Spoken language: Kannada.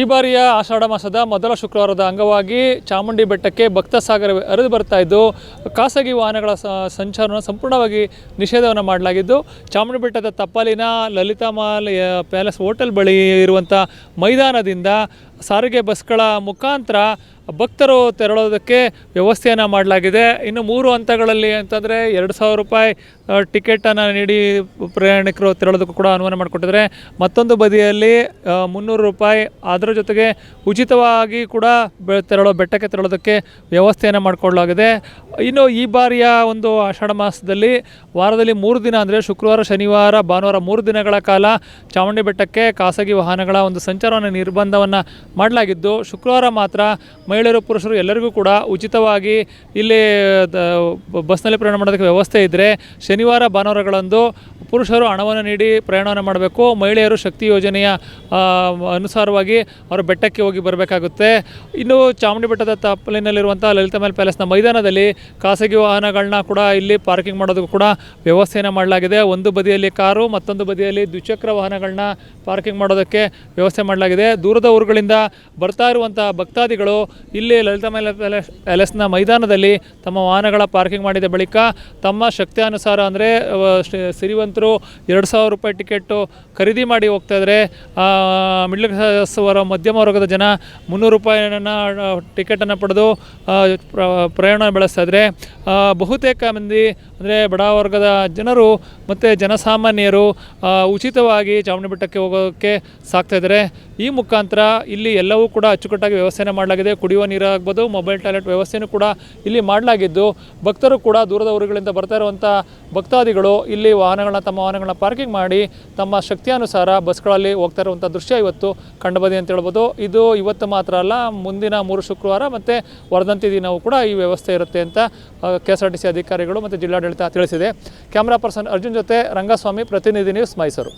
ಈ ಬಾರಿಯ ಆಷಾಢ ಮಾಸದ ಮೊದಲ ಶುಕ್ರವಾರದ ಅಂಗವಾಗಿ ಚಾಮುಂಡಿ ಬೆಟ್ಟಕ್ಕೆ ಭಕ್ತ ಸಾಗರ ಹರಿದು ಬರ್ತಾ ಇದ್ದು, ಖಾಸಗಿ ವಾಹನಗಳ ಸಂಚಾರವನ್ನು ಸಂಪೂರ್ಣವಾಗಿ ನಿಷೇಧವನ್ನು ಮಾಡಲಾಗಿದ್ದು, ಚಾಮುಂಡಿ ಬೆಟ್ಟದ ತಪ್ಪಲಿನ ಲಲಿತಾ ಮಾಲ್ ಪ್ಯಾಲೇಸ್ ಹೋಟೆಲ್ ಬಳಿ ಇರುವಂಥ ಮೈದಾನದಿಂದ ಸಾರಿಗೆ ಬಸ್ಗಳ ಮುಖಾಂತರ ಭಕ್ತರು ತೆರಳೋದಕ್ಕೆ ವ್ಯವಸ್ಥೆಯನ್ನು ಮಾಡಲಾಗಿದೆ. ಇನ್ನು ಮೂರು ಹಂತಗಳಲ್ಲಿ ಅಂತಂದರೆ ಎರಡು ಸಾವಿರ ರೂಪಾಯಿ ಟಿಕೆಟನ್ನು ನೀಡಿ ಪ್ರಯಾಣಿಕರು ತೆರಳೋದಕ್ಕೂ ಕೂಡ ಅನುಮಾನ ಮಾಡಿಕೊಟ್ಟಿದ್ದಾರೆ. ಮತ್ತೊಂದು ಬದಿಯಲ್ಲಿ ಮುನ್ನೂರು ರೂಪಾಯಿ ಅದರ ಜೊತೆಗೆ ಉಚಿತವಾಗಿ ಕೂಡ ತೆರಳೋ ಬೆಟ್ಟಕ್ಕೆ ತೆರಳೋದಕ್ಕೆ ವ್ಯವಸ್ಥೆಯನ್ನು ಮಾಡಿಕೊಳ್ಳಲಾಗಿದೆ ಇನ್ನು ಈ ಬಾರಿಯ ಒಂದು ಆಷಾಢ ಮಾಸದಲ್ಲಿ ವಾರದಲ್ಲಿ ಮೂರು ದಿನ ಅಂದರೆ ಶುಕ್ರವಾರ, ಶನಿವಾರ, ಭಾನುವಾರ ಮೂರು ದಿನಗಳ ಕಾಲ ಚಾಮುಂಡಿ ಬೆಟ್ಟಕ್ಕೆ ಖಾಸಗಿ ವಾಹನಗಳ ಒಂದು ಸಂಚಾರವನ್ನು ನಿರ್ಬಂಧವನ್ನು ಮಾಡಲಾಗಿದ್ದು ಶುಕ್ರವಾರ ಮಾತ್ರ ಮಹಿಳೆಯರು ಪುರುಷರು ಎಲ್ಲರಿಗೂ ಕೂಡ ಉಚಿತವಾಗಿ ಇಲ್ಲಿ ಬಸ್ನಲ್ಲಿ ಪ್ರಯಾಣ ಮಾಡೋದಕ್ಕೆ ವ್ಯವಸ್ಥೆ ಇದ್ದರೆ ಶನಿವಾರ ಭಾನುವಾರಗಳಂದು ಪುರುಷರು ಹಣವನ್ನು ನೀಡಿ ಪ್ರಯಾಣವನ್ನು ಮಾಡಬೇಕು, ಮಹಿಳೆಯರು ಶಕ್ತಿ ಯೋಜನೆಯ ಅನುಸಾರವಾಗಿ ಅವರು ಬೆಟ್ಟಕ್ಕೆ ಹೋಗಿ ಬರಬೇಕಾಗುತ್ತೆ. ಇನ್ನು ಚಾಮುಂಡಿ ಬೆಟ್ಟದ ತಪ್ಪಲಿನಲ್ಲಿರುವಂಥ ಲಲಿತಮಲ್ ಪ್ಯಾಲೇಸ್ನ ಮೈದಾನದಲ್ಲಿ ಖಾಸಗಿ ವಾಹನಗಳನ್ನ ಕೂಡ ಇಲ್ಲಿ ಪಾರ್ಕಿಂಗ್ ಮಾಡೋದಕ್ಕೂ ಕೂಡ ವ್ಯವಸ್ಥೆಯನ್ನು ಮಾಡಲಾಗಿದೆ. ಒಂದು ಬದಿಯಲ್ಲಿ ಕಾರು, ಮತ್ತೊಂದು ಬದಿಯಲ್ಲಿ ದ್ವಿಚಕ್ರ ವಾಹನಗಳನ್ನ ಪಾರ್ಕಿಂಗ್ ಮಾಡೋದಕ್ಕೆ ವ್ಯವಸ್ಥೆ ಮಾಡಲಾಗಿದೆ. ದೂರದ ಊರುಗಳಿಂದ ಬರ್ತಾ ಇರುವಂಥ ಭಕ್ತಾದಿಗಳು ಇಲ್ಲಿ ಲಲಿತಮಲ್ ಪ್ಯಾಲೇಸ್ ಪ್ಯಾಲೇಸ್ನ ಮೈದಾನದಲ್ಲಿ ತಮ್ಮ ವಾಹನಗಳ ಪಾರ್ಕಿಂಗ್ ಮಾಡಿದ ಬಳಿಕ ತಮ್ಮ ಶಕ್ತಿಯಾನುಸಾರ ಅಂದರೆ ಸಿರಿವಂತರು ಎರಡು ಸಾವಿರ ರೂಪಾಯಿ ಟಿಕೆಟು ಖರೀದಿ ಮಾಡಿ ಹೋಗ್ತಾ ಇದ್ದಾರೆ. ಮಿಡ್ಲ್ ಕ್ಲಾಸ್ ವರ ಮಧ್ಯಮ ವರ್ಗದ ಜನ ಮುನ್ನೂರು ರೂಪಾಯಿನ ಟಿಕೆಟನ್ನು ಪಡೆದು ಪ್ರ- ಪ್ರಯಾಣ ಬೆಳೆಸ್ತಾಯಿದ್ರೆ ಬಹುತೇಕ ಮಂದಿ, ಅಂದರೆ ಬಡ ವರ್ಗದ ಜನರು ಮತ್ತು ಜನಸಾಮಾನ್ಯರು ಉಚಿತವಾಗಿ ಚಾಮುಂಡಿ ಬೆಟ್ಟಕ್ಕೆ ಹೋಗೋಕ್ಕೆ ಸಾಕ್ತಾ ಇದ್ದಾರೆ. ಈ ಮುಖಾಂತರ ಇಲ್ಲಿ ಎಲ್ಲವೂ ಕೂಡ ಅಚ್ಚುಕಟ್ಟಾಗಿ ವ್ಯವಸ್ಥೆಯನ್ನು ಮಾಡಲಾಗಿದೆ. ಕುಡಿಯುವ ನೀರಾಗ್ಬೋದು ಮೊಬೈಲ್ ಟಾಯ್ಲೆಟ್ ವ್ಯವಸ್ಥೆಯೂ ಕೂಡ ಇಲ್ಲಿ ಮಾಡಲಾಗಿದ್ದು. ಭಕ್ತರು ಕೂಡ ದೂರದ ಊರುಗಳಿಂದ ಬರ್ತಾ ಇರುವಂಥ ಭಕ್ತಾದಿಗಳು ಇಲ್ಲಿ ವಾಹನಗಳನ್ನ ತಮ್ಮ ವಾಹನಗಳನ್ನ ಪಾರ್ಕಿಂಗ್ ಮಾಡಿ ತಮ್ಮ ಶಕ್ತಿಯಾನುಸಾರ ಬಸ್ಗಳಲ್ಲಿ ಹೋಗ್ತಾ ಇರುವಂಥ ದೃಶ್ಯ ಇವತ್ತು ಕಂಡುಬಂದಿದೆ ಅಂತ ಹೇಳ್ಬೋದು. ಇದು ಇವತ್ತು ಮಾತ್ರ ಅಲ್ಲ, ಮುಂದಿನ ಮೂರು ಶುಕ್ರವಾರ ಮತ್ತು ವರದಂತಿ ದಿನವೂ ಕೂಡ ಈ ವ್ಯವಸ್ಥೆ ಇರುತ್ತೆ ಅಂತ K S R T C ಅಧಿಕಾರಿಗಳು ಮತ್ತು ಜಿಲ್ಲಾಡಳಿತ ತಿಳಿಸಿದೆ. ಕ್ಯಾಮ್ರಾ ಪರ್ಸನ್ ಅರ್ಜುನ್ ಜೊತೆ ರಂಗಸ್ವಾಮಿ, ಪ್ರತಿನಿಧಿ ನ್ಯೂಸ್ ಮೈಸೂರು.